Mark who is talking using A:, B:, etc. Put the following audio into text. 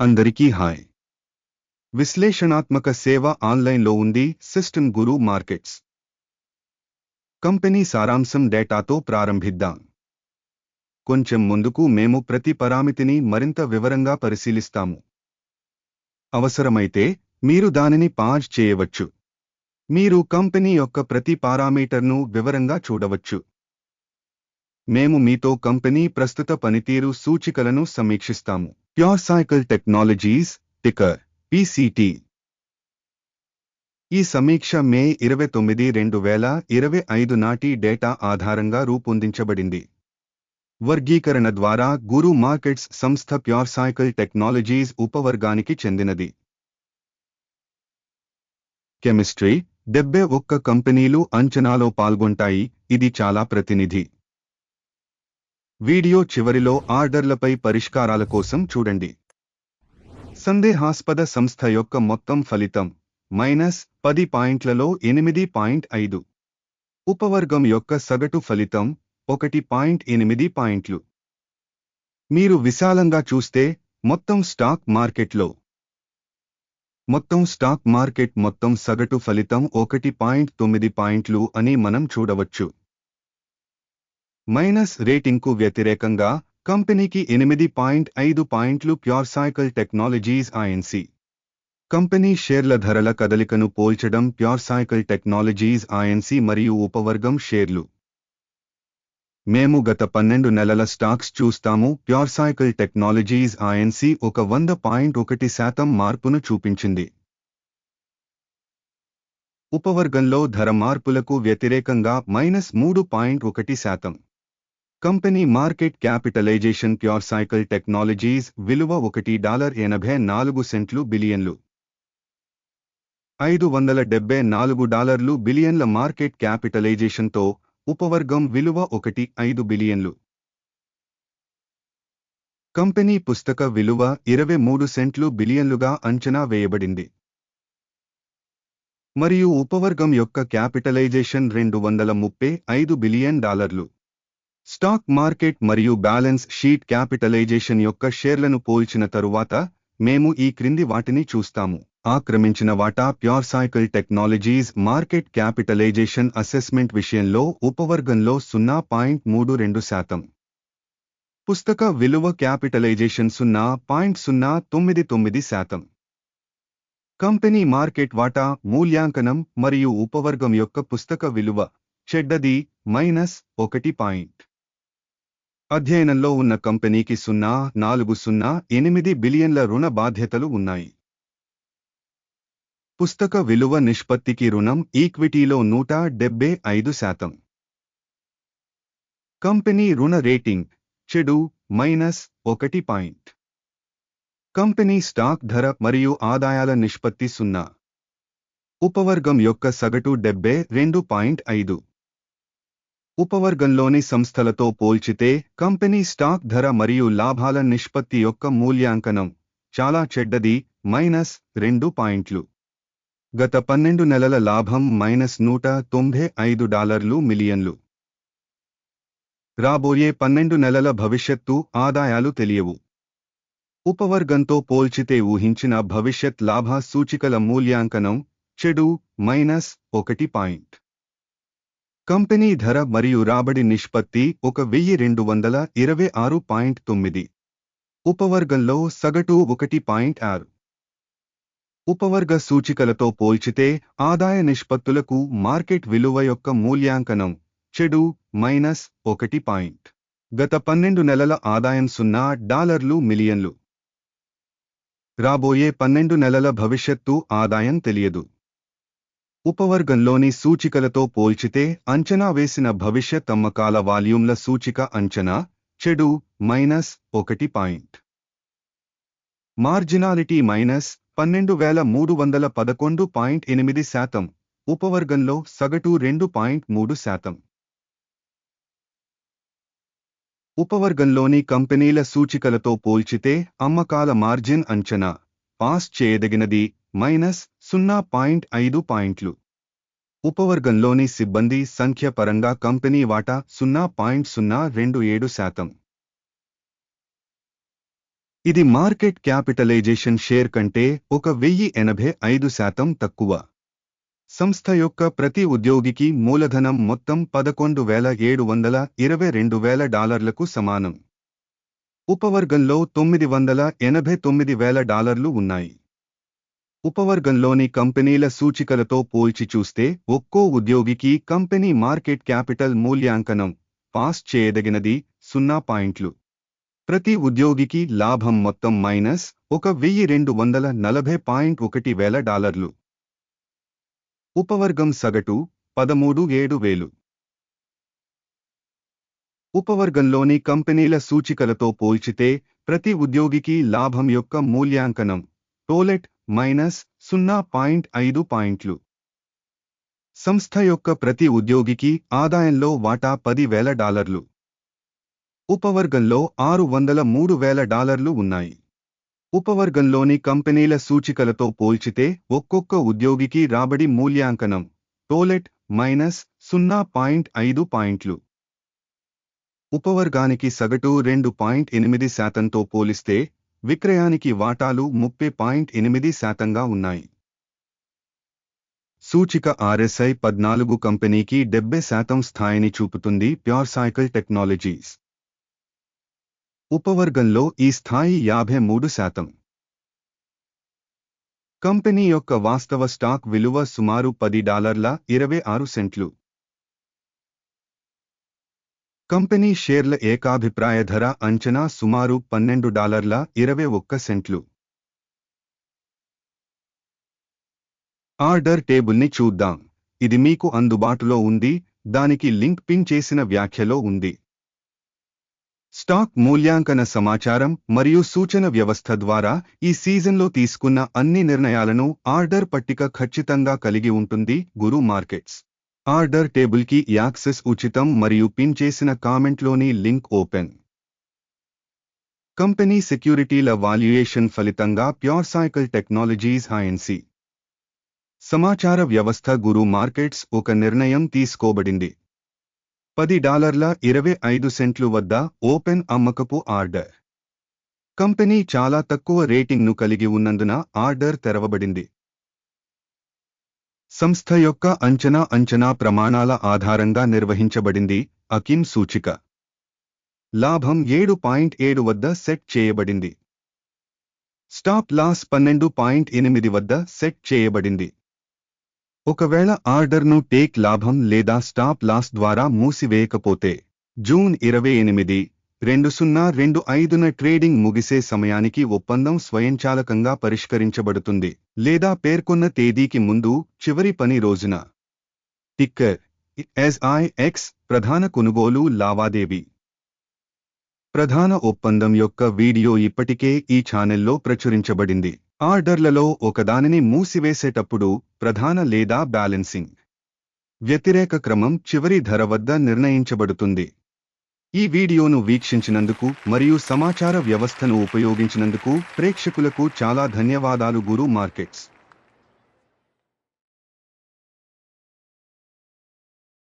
A: అందరికీ హాయ్. విశ్లేషణాత్మక సేవ ఆన్లైన్లో ఉంది సిస్టమ్ గురు మార్కెట్స్. కంపెనీ సారాంశం డేటాతో ప్రారంభిద్దాం. కొంచెం ముందుకు మేము ప్రతి పరామితిని మరింత వివరంగా పరిశీలిస్తాము. అవసరమైతే మీరు దానిని పాజ్ చేయవచ్చు. మీరు కంపెనీ యొక్క ప్రతి పారామీటర్ను వివరంగా చూడవచ్చు. మేము మీతో కంపెనీ ప్రస్తుత పనితీరు సూచికలను సమీక్షిస్తాము. Pure Cycle Technologies ticker PCT ఈ సమీక్ష మే ఇరవై తొమ్మిది రెండు వేల ఇరవై ఐదు నాటి డేటా ఆధారంగా రూపొందించబడింది. వర్గీకరణ ద్వారా గురు మార్కెట్స్ సంస్థ ప్యూర్ సైకిల్ టెక్నాలజీస్ ఉపవర్గానికి చెందినది. కెమిస్ట్రీ డెబ్బై ఒక్క కంపెనీలు అంచనాలో పాల్గొంటాయి ఇది చాలా ప్రతినిధి. వీడియో చివరిలో ఆర్డర్లపై పరిష్కారాల కోసం చూడండి. సందేహాస్పద సంస్థ యొక్క మొత్తం ఫలితం మైనస్ పది పాయింట్లలో ఎనిమిది పాయింట్ ఐదు. ఉపవర్గం యొక్క సగటు ఫలితం ఒకటి పాయింట్ ఎనిమిది పాయింట్లు. మీరు విశాలంగా చూస్తే మొత్తం స్టాక్ మార్కెట్లో. మొత్తం స్టాక్ మార్కెట్ మొత్తం సగటు ఫలితం ఒకటి పాయింట్ తొమ్మిది పాయింట్లు అని మనం చూడవచ్చు. మైనస్ రేటింగ్కు వ్యతిరేకంగా కంపెనీకి ఎనిమిది పాయింట్ ఐదు పాయింట్లు ప్యూర్సైకిల్ టెక్నాలజీస్ ఐఎన్సి కంపెనీ షేర్ల ధరల కదలికను పోల్చడం ప్యూర్సైకిల్ టెక్నాలజీస్ ఐఎన్సి మరియు ఉపవర్గం షేర్లు. మేము గత పన్నెండు నెలల స్టాక్స్ చూస్తాము ప్యూర్సైకిల్ టెక్నాలజీస్ ఐఎన్సి ఒక వంద పాయింట్ ఒకటి శాతం మార్పును చూపించింది. ఉపవర్గంలో ధర మార్పులకు వ్యతిరేకంగా మైనస్ మూడు పాయింట్ ఒకటి శాతం. Company market capitalization Pure Cycle Technologies విలువ ఒకటి డాలర్ ఎనభై నాలుగు సెంట్లు బిలియన్లు. ఐదు వందల డెబ్బై నాలుగు డాలర్లు బిలియన్ల మార్కెట్ క్యాపిటలైజేషన్తో ఉపవర్గం విలువ ఒకటి ఐదు బిలియన్లు. కంపెనీ పుస్తక విలువ ఇరవై మూడు సెంట్లు బిలియన్లుగా అంచనా వేయబడింది. మరియు ఉపవర్గం యొక్క క్యాపిటలైజేషన్ రెండు వందల ముప్పై ఐదు బిలియన్ డాలర్లు. స్టాక్ మార్కెట్ మరియు బ్యాలెన్స్ షీట్ క్యాపిటలైజేషన్ యొక్క షేర్లను పోల్చిన తరువాత మేము ఈ క్రింది వాటిని చూస్తాము. ఆక్రమించిన వాటా Pure Cycle Technologies market capitalization assessment విషయంలో ఉపవర్గంలో సున్నా పాయింట్ మూడు రెండు శాతం. పుస్తక విలువ క్యాపిటలైజేషన్ సున్నా పాయింట్ సున్నా తొమ్మిది తొమ్మిది శాతం. కంపెనీ మార్కెట్ వాటా మూల్యాంకనం మరియు ఉపవర్గం యొక్క పుస్తక విలువ చెడ్డది మైనస్ ఒకటి పాయింట్. అధ్యయనంలో ఉన్న కంపెనీకి సున్నా నాలుగు సున్నా ఎనిమిది బిలియన్ల రుణ బాధ్యతలు ఉన్నాయి. పుస్తక విలువ నిష్పత్తికి రుణం ఈక్విటీలో నూట డెబ్బై ఐదు శాతం. కంపెనీ రుణ రేటింగ్ చెడు మైనస్ ఒకటి పాయింట్. కంపెనీ స్టాక్ ధర మరియు ఆదాయాల నిష్పత్తి సున్నా. ఉపవర్గం యొక్క సగటు డెబ్బై రెండు పాయింట్ ఐదు. ఉపవర్గంలోని సంస్థలతో పోల్చితే కంపెనీ స్టాక్ ధర మరియు లాభాల నిష్పత్తి యొక్క మూల్యాంకనం చాలా చెడ్డది మైనస్ రెండు పాయింట్లు. గత పన్నెండు నెలల లాభం మైనస్ నూట తొంభై ఐదు డాలర్లు మిలియన్లు. రాబోయే పన్నెండు నెలల భవిష్యత్తు ఆదాయాలు తెలియవు. ఉపవర్గంతో పోల్చితే ఊహించిన భవిష్యత్ లాభ సూచికల మూల్యాంకనం చెడు మైనస్ ఒకటి పాయింట్. కంపెనీ ధర మరియు రాబడి నిష్పత్తి ఒక వెయ్యి రెండు వందల ఇరవై ఆరు పాయింట్ తొమ్మిది. ఉపవర్గంలో సగటు ఒకటి పాయింట్ ఆరు. ఉపవర్గ సూచికలతో పోల్చితే ఆదాయ నిష్పత్తులకు మార్కెట్ విలువ యొక్క మూల్యాంకనం చెడు మైనస్ ఒకటి పాయింట్. గత పన్నెండు నెలల ఆదాయం సున్నా డాలర్లు మిలియన్లు. రాబోయే పన్నెండు నెలల భవిష్యత్తు ఆదాయం తెలియదు. ఉపవర్గంలోని సూచికలతో పోల్చితే అంచనా వేసిన భవిష్యత్ అమ్మకాల వాల్యూమ్ల సూచిక అంచనా చెడు మైనస్ ఒకటి పాయింట్. మార్జినాలిటీ మైనస్ పన్నెండు వేల మూడు వందల పదకొండు పాయింట్ ఎనిమిది శాతం ఉపవర్గంలో సగటు రెండు పాయింట్ మూడు శాతం. ఉపవర్గంలోని కంపెనీల సూచికలతో పోల్చితే అమ్మకాల మార్జిన్ అంచనా పాస్ చేయదగినది మైనస్ సున్నా పాయింట్ ఐదు పాయింట్లు. ఉపవర్గంలోని సిబ్బంది సంఖ్య పరంగా కంపెనీ వాటా సున్నా పాయింట్ సున్నా రెండు ఏడు శాతం. ఇది మార్కెట్ క్యాపిటలైజేషన్ షేర్ కంటే ఒక వెయ్యి ఎనభై ఐదు శాతం తక్కువ. సంస్థ యొక్క ప్రతి ఉద్యోగికి మూలధనం మొత్తం పదకొండు వేల ఏడు వందల ఇరవై రెండు వేల డాలర్లకు సమానం. ఉపవర్గంలో తొమ్మిది వందల ఎనభై తొమ్మిది వేల డాలర్లు ఉన్నాయి. ఉపవర్గంలోని కంపెనీల సూచికలతో పోల్చి చూస్తే ఒక్కో ఉద్యోగికి కంపెనీ మార్కెట్ క్యాపిటల్ మూల్యాంకనం పాస్ చేయదగినది సున్నా పాయింట్లు. ప్రతి ఉద్యోగికి లాభం మొత్తం మైనస్ ఒక వెయ్యి రెండు వందల నలభై పాయింట్ ఒకటి వేల డాలర్లు. ఉపవర్గం సగటు పదమూడు ఏడు వేలు. ఉపవర్గంలోని కంపెనీల సూచికలతో పోల్చితే ప్రతి ఉద్యోగికి లాభం యొక్క మూల్యాంకనం టోలెట్ మైనస్ సున్నా పాయింట్ ఐదు పాయింట్లు. సంస్థ యొక్క ప్రతి ఉద్యోగికి ఆదాయంలో వాటా పది వేల డాలర్లు. ఉపవర్గంలో ఆరు వందల మూడు వేల డాలర్లు ఉన్నాయి. ఉపవర్గంలోని కంపెనీల సూచికలతో పోల్చితే ఒక్కొక్క ఉద్యోగికి రాబడి మూల్యాంకనం టోలెట్ మైనస్ సున్నా పాయింట్ ఐదు పాయింట్లు. ఉపవర్గానికి సగటు రెండు పాయింట్ ఎనిమిది శాతంతో పోలిస్తే విక్రయానికి వాటాలు ముప్పై పాయింట్ ఎనిమిది శాతంగా ఉన్నాయి. సూచిక ఆర్ఎస్ఐ పద్నాలుగు కంపెనీకి డెబ్బై శాతం స్థాయిని చూపుతుంది ప్యూర్ సైకిల్ టెక్నాలజీస్. ఉపవర్గంలో ఈ స్థాయి యాభై మూడు శాతం. కంపెనీ యొక్క వాస్తవ స్టాక్ విలువ సుమారు పది డాలర్ల ఇరవై ఆరు సెంట్లు. కంపెనీ షేర్ల ఏకాభిప్రాయ ధర అంచనా సుమారు పన్నెండు డాలర్ల ఇరవై ఒక్క సెంట్లు. ఆర్డర్ టేబుల్ని చూద్దాం. ఇది మీకు అందుబాటులో ఉంది. దానికి లింక్ పిన్ చేసిన వ్యాఖ్యలో ఉంది. స్టాక్ మూల్యాంకన సమాచారం మరియు సూచన వ్యవస్థ ద్వారా ఈ సీజన్లో తీసుకున్న అన్ని నిర్ణయాలను ఆర్డర్ పట్టిక ఖచ్చితంగా కలిగి ఉంటుంది గురు మార్కెట్స్. ఆర్డర్ టేబుల్కి యాక్సెస్ ఉచితం మరియు పిన్ చేసిన కామెంట్లోని లింక్ ఓపెన్. కంపెనీ సెక్యూరిటీల వాల్యుయేషన్ ఫలితంగా ప్యూర్ సైకిల్ టెక్నాలజీస్ హైఎన్సి సమాచార వ్యవస్థ గురు మార్కెట్స్ ఒక నిర్ణయం తీసుకోబడింది. పది డాలర్ల ఇరవై ఐదు సెంట్లు వద్ద ఓపెన్ అమ్మకపు ఆర్డర్. కంపెనీ చాలా తక్కువ రేటింగ్ను కలిగి ఉన్నందున ఆర్డర్ తెరవబడింది. సంస్థ యొక్క అంచనా అంచనా ప్రమాణాల ఆధారంగా నిర్వహించబడింది అకిమ్ సూచిక. లాభం ఏడు పాయింట్ ఏడు వద్ద సెట్ చేయబడింది. స్టాప్ లాస్ పన్నెండు పాయింట్ ఎనిమిది వద్ద సెట్ చేయబడింది. ఒకవేళ ఆర్డర్ను టేక్ లాభం లేదా స్టాప్ లాస్ ద్వారా మూసివేయకపోతే జూన్ ఇరవై ఎనిమిది రెండు సున్నా రెండు ఐదున ట్రేడింగ్ ముగిసే సమయానికి ఒప్పందం స్వయంచాలకంగా పరిష్కరించబడుతుంది లేదా పేర్కొన్న తేదీకి ముందు చివరి పని రోజున. టిక్కర్ ఎస్ఐఎక్స్ ప్రధాన కొనుగోలు లావాదేవీ. ప్రధాన ఒప్పందం యొక్క వీడియో ఇప్పటికే ఈ ఛానెల్లో ప్రచురించబడింది. ఆర్డర్లలో ఒకదానిని మూసివేసేటప్పుడు ప్రధాన లేదా బ్యాలెన్సింగ్. వ్యతిరేక క్రమం చివరి ధర వద్ద నిర్ణయించబడుతుంది. ఈ వీడియోను వీక్షించినందుకు మరియు సమాచార వ్యవస్థను ఉపయోగించినందుకు ప్రేక్షకులకు చాలా ధన్యవాదాలు గురు మార్కెట్స్.